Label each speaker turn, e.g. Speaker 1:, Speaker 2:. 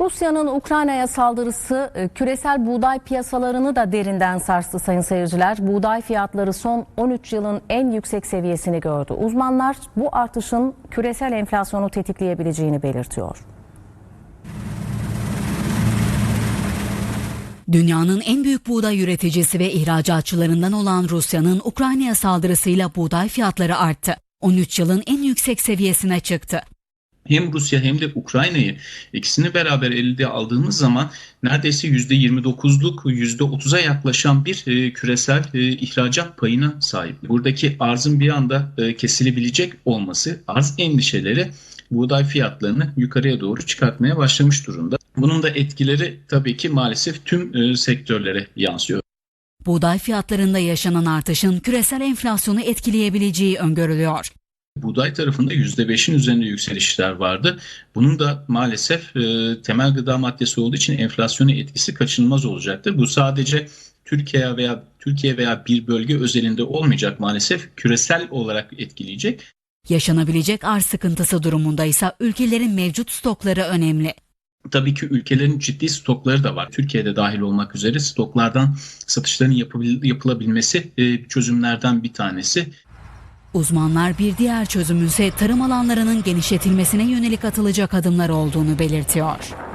Speaker 1: Rusya'nın Ukrayna'ya saldırısı e, küresel buğday piyasalarını da derinden sarstı sayın seyirciler. Buğday fiyatları son 13 yılın en yüksek seviyesini gördü. Uzmanlar bu artışın küresel enflasyonu tetikleyebileceğini belirtiyor.
Speaker 2: Dünyanın en büyük buğday üreticisi ve ihracatçılarından olan Rusya'nın Ukrayna'ya saldırısıyla buğday fiyatları arttı. 13 yılın en yüksek seviyesine çıktı.
Speaker 3: Hem Rusya hem de Ukrayna'yı ikisini beraber elde aldığımız zaman neredeyse %29'luk %30'a yaklaşan bir e, küresel e, ihracat payına sahip. Buradaki arzın bir anda e, kesilebilecek olması arz endişeleri buğday fiyatlarını yukarıya doğru çıkartmaya başlamış durumda. Bunun da etkileri tabii ki maalesef tüm sektörlere yansıyor.
Speaker 2: Buğday fiyatlarında yaşanan artışın küresel enflasyonu etkileyebileceği öngörülüyor.
Speaker 3: Buğday tarafında %5'in üzerinde yükselişler vardı. Bunun da maalesef e, temel gıda maddesi olduğu için enflasyona etkisi kaçınılmaz olacaktır. Bu sadece Türkiye veya Türkiye veya bir bölge özelinde olmayacak maalesef küresel olarak etkileyecek.
Speaker 2: Yaşanabilecek arz sıkıntısı durumunda ise ülkelerin mevcut stokları önemli.
Speaker 3: Tabii ki ülkelerin ciddi stokları da var. Türkiye'de dahil olmak üzere stoklardan satışların yapılabilmesi e, çözümlerden bir tanesi.
Speaker 2: Uzmanlar bir diğer çözümün ise tarım alanlarının genişletilmesine yönelik atılacak adımlar olduğunu belirtiyor.